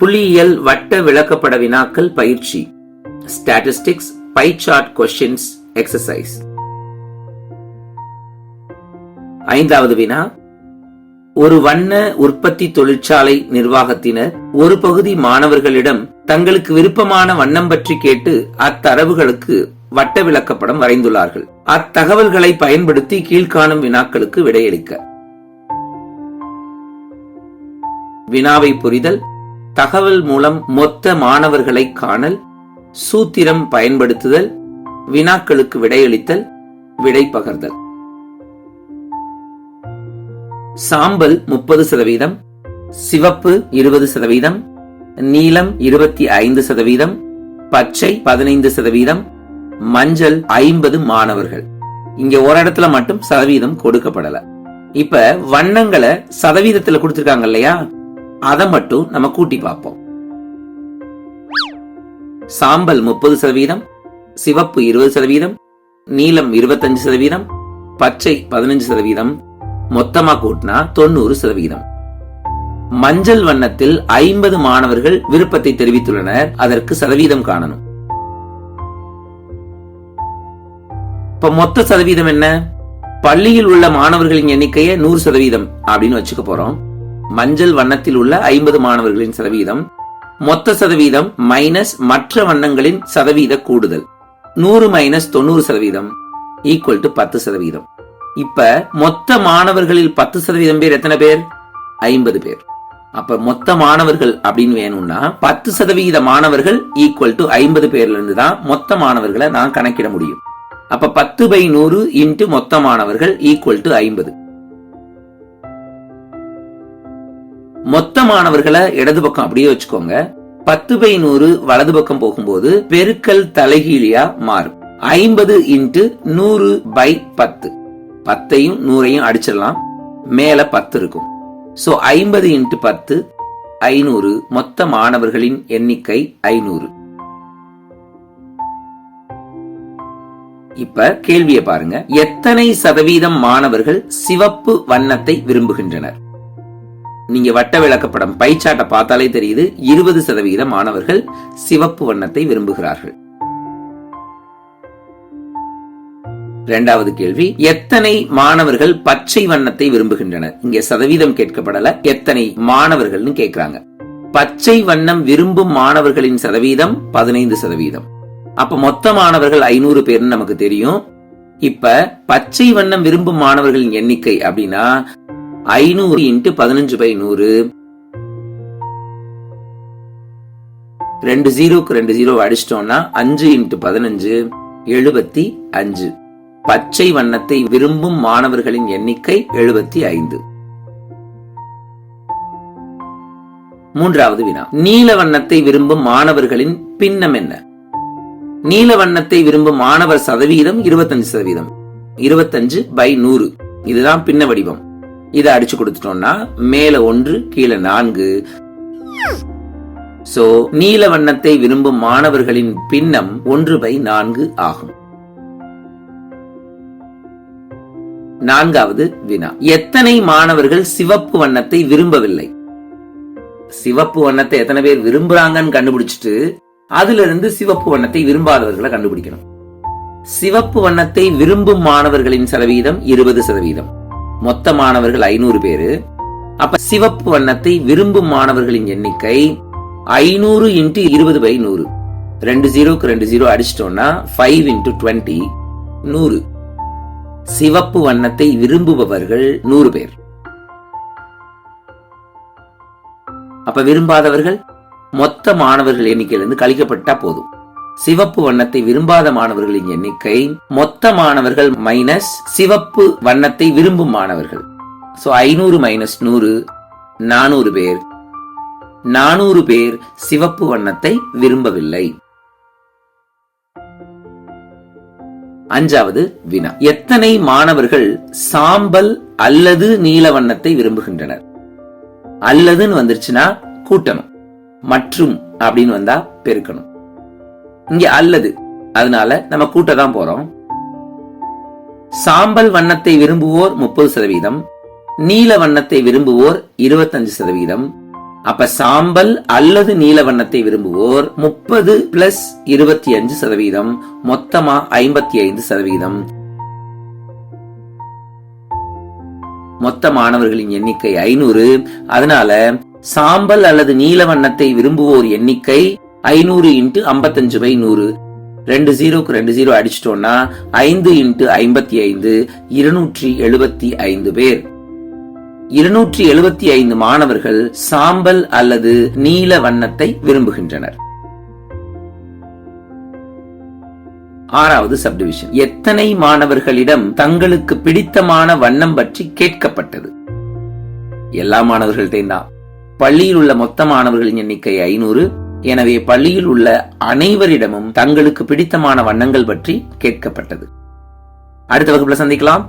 புள்ளியியல் வட்ட விளக்கப்பட வினாக்கள் பயிற்சி. Statistics pie chart questions exercise ஐந்தாவது வினா. ஒரு வண்ண உற்பத்தி தொழிற்சாலை நிர்வாகத்தினர் ஒரு பகுதி மாணவர்களிடம் தங்களுக்கு விருப்பமான வண்ணம் பற்றி கேட்டு அத்தரவுகளுக்கு வட்ட விளக்கப்படம் வரைந்துள்ளார்கள். அத்தகவல்களை பயன்படுத்தி கீழ்காணும் வினாக்களுக்கு விடையளிக்க. வினாவை புரிதல் தகவல் மூலம் மொத்த மாணவர்களை காணல் சூத்திரம் பயன்படுத்துதல் வினாக்களுக்கு விடையளித்தல் விடை பகர்தல். சாம்பல் முப்பது சதவீதம் சிவப்பு இருபது சதவீதம் நீலம் இருபத்தி ஐந்து சதவீதம் பச்சை பதினைந்து சதவீதம் மஞ்சள் ஐம்பது மாணவர்கள். இங்க ஒரு இடத்துல மட்டும் சதவீதம் கொடுக்கப்படல. இப்ப வண்ணங்களை சதவீதத்துல கொடுத்திருக்காங்க இல்லையா? அதை மட்டும் நம்ம கூட்டி பார்ப்போம். சாம்பல் முப்பது சதவீதம் சிவப்பு இருபது சதவீதம் நீலம் இருபத்தஞ்சு சதவீதம் பச்சை பதினஞ்சு சதவீதம் மொத்தமா கூட்டினா தொண்ணூறு சதவீதம். மஞ்சள் வண்ணத்தில் ஐம்பது மாணவர்கள் விருப்பத்தை தெரிவித்துள்ளனர் அதற்கு சதவீதம் காணணும். இப்ப மொத்த சதவீதம் என்ன? பள்ளியில் உள்ள மாணவர்களின் எண்ணிக்கையை நூறு சதவீதம் அப்படின்னு வச்சுக்க போறோம். மஞ்சள் வண்ணத்தில் உள்ள ஐம்பது மாணவர்களின் சதவீதம் மொத்த சதவீதம் மைனஸ் மற்ற வண்ணங்களின் சதவீத கூடுதல். நூறு மைனஸ் தொண்ணூறு சதவீதம் ஈக்குவல் டு பத்து சதவீதம். இப்ப மொத்த மாணவர்களில் பத்து சதவீதம் பேர் எத்தனை பேர்? ஐம்பது பேர். அப்ப மொத்த மாணவர்கள் அப்படின்னு வேணும்னா பத்து சதவீத மாணவர்கள் ஈக்குவல் டு ஐம்பது பேர்ல இருந்து தான் மொத்த மாணவர்களை நான் கணக்கிட முடியும். அப்ப பத்து பை நூறு இன்ட்டு மொத்த மாணவர்கள் ஈக்குவல் டு ஐம்பது. மொத்த மாணவர்களை இடது பக்கம் அப்படியே வச்சுக்கோங்க. பத்து பை நூறு வலது பக்கம் போகும்போது பெருக்கல் தலைகீழியா மாறும். ஐம்பது இன்ட்டு நூறு பை பத்து. பத்தையும் நூறையும் அடிச்சிடலாம். மேல பத்து இருக்கும். சோ ஐம்பது இன்ட்டு பத்து ஐநூறு. மொத்த மாணவர்களின் எண்ணிக்கை ஐநூறு. இப்ப கேள்வியை பாருங்க. எத்தனை சதவீதம் மாணவர்கள் சிவப்பு வண்ணத்தை விரும்புகின்றனர்? நீங்க வட்ட விளக்கப்படம் பைச்சாட்டை பார்த்தாலே தெரியுது இருபது சதவீத மாணவர்கள் சிவப்பு வண்ணத்தை விரும்புகிறார்கள். இரண்டாவது கேள்வி எத்தனை மாணவர்கள் பச்சை வண்ணத்தை விரும்புகின்றனர்? இங்க சதவீதம் கேட்கப்படல எத்தனை மாணவர்கள்னு கேட்கிறாங்க. பச்சை வண்ணம் விரும்பும் மாணவர்களின் சதவீதம் பதினைந்து சதவீதம். அப்ப மொத்த மாணவர்கள் ஐநூறு பேர்னு நமக்கு தெரியும். இப்ப பச்சை வண்ணம் விரும்பும் மாணவர்களின் எண்ணிக்கை அப்படின்னா ஐநூறு இன்ட்டு பதினஞ்சு பை நூறு. ரெண்டு ஜீரோக்கு ரெண்டு ஜீரோ அடிச்சிட்டோம்னா அஞ்சு இன்ட்டு பதினஞ்சு எழுபத்தி அஞ்சு. பச்சை வண்ணத்தை விரும்பும் மாணவர்களின் எண்ணிக்கை எழுபத்தி ஐந்து. மூன்றாவது வினா. நீல வண்ணத்தை விரும்பும் மாணவர்களின் பின்னம் என்ன? நீல வண்ணத்தை விரும்பும் மாணவர் சதவீதம் இருபத்தஞ்சு சதவீதம். இருபத்தஞ்சு பை நூறு. இதுதான் பின்ன வடிவம். இதை அடிச்சு கொடுத்துட்டோம்னா மேல ஒன்று கீழே நான்கு. சோ நீல வண்ணத்தை விரும்பும் மாணவர்களின் பின்னம் ஒன்று பை நான்கு ஆகும். நான்காவது வினா. எத்தனை மாணவர்கள் சிவப்பு வண்ணத்தை விரும்பவில்லை? சிவப்பு வண்ணத்தை எத்தனை பேர் விரும்புறாங்கன்னு கண்டுபிடிச்சிட்டு அதுல இருந்து சிவப்பு வண்ணத்தை விரும்பாதவர்களை கண்டுபிடிக்கணும். சிவப்பு வண்ணத்தை விரும்பும் மாணவர்களின் சதவீதம் இருபது சதவீதம். மொத்த மாணவர்கள் ஐநூறு பேரு. அப்ப சிவப்பு வண்ணத்தை விரும்பும் மாணவர்களின் எண்ணிக்கை ஐநூறு இன்ட்டு இருபது பை நூறு. ரெண்டு ஜீரோக்கு ரெண்டு ஜீரோ அடிச்சிட்டோம்னா ஃபைவ் இன்ட்டு டுவெண்ட்டி நூறு. சிவப்பு வண்ணத்தை விரும்புபவர்கள் நூறு பேர். அப்ப விரும்பாதவர்கள் மொத்த மாணவர்கள் எண்ணிக்கையிலிருந்து கழிக்கப்பட்டா போதும். சிவப்பு வண்ணத்தை விரும்பாத மாணவர்களின் எண்ணிக்கை மொத்த மாணவர்கள் மைனஸ் சிவப்பு வண்ணத்தை விரும்பும் மாணவர்கள். ஸோ ஐநூறு மைனஸ் நூறு நானூறு பேர். நானூறு பேர் சிவப்பு வண்ணத்தை விரும்பவில்லை. அஞ்சாவது வினா. எத்தனை மாணவர்கள் சாம்பல் அல்லது நீல வண்ணத்தை விரும்புகின்றனர்? அல்லதுன்னு வந்துருச்சுன்னா கூட்டணும். மற்றும் அப்படின்னு வந்தா பெருக்கணும். இங்க அல்லது. அதனால நம்ம கூட்ட தான் போறோம். சாம்பல் வண்ணத்தை விரும்புவோர் முப்பது சதவீதம் நீல வண்ணத்தை விரும்புவோர் இருபத்தஞ்சு சதவீதம் அப்ப சாம்பல் அல்லது நீல வண்ணத்தை விரும்புவோர் முப்பது பிளஸ் இருபத்தி அஞ்சு சதவீதம் மொத்தமா ஐம்பத்தி ஐந்து சதவீதம். மொத்த மாணவர்களின் எண்ணிக்கை ஐநூறு அதனால சாம்பல் அல்லது நீல வண்ணத்தை விரும்புவோர் எண்ணிக்கை ஐநூறு இன்ட்டு ஐம்பத்தஞ்சு பை நூறு. ரெண்டு ஜீரோக்கு ரெண்டு ஜீரோ அடிச்சிட்டோம்னா ஐந்து இன்ட்டு ஐம்பத்தி ஐந்து இருநூற்றி எழுபத்தி ஐந்து பேர். இருநூற்றி எழுபத்தி ஐந்து மாணவர்கள் சாம்பல் அல்லது நீல வண்ணத்தை விரும்புகின்றனர். ஆறாவது சப்டிவிஷன். எத்தனை மாணவர்களிடம் தங்களுக்கு பிடித்தமான வண்ணம் பற்றி கேட்கப்பட்டது? எல்லா மாணவர்கள்டையும் தான். பள்ளியில் உள்ள மொத்த மாணவர்களின் எண்ணிக்கை ஐநூறு எனவே பள்ளியில் உள்ள அனைவரிடமும் தங்களுக்கு பிடித்தமான வண்ணங்கள் பற்றி கேட்கப்பட்டது. அடுத்த வகுப்புல சந்திக்கலாம்.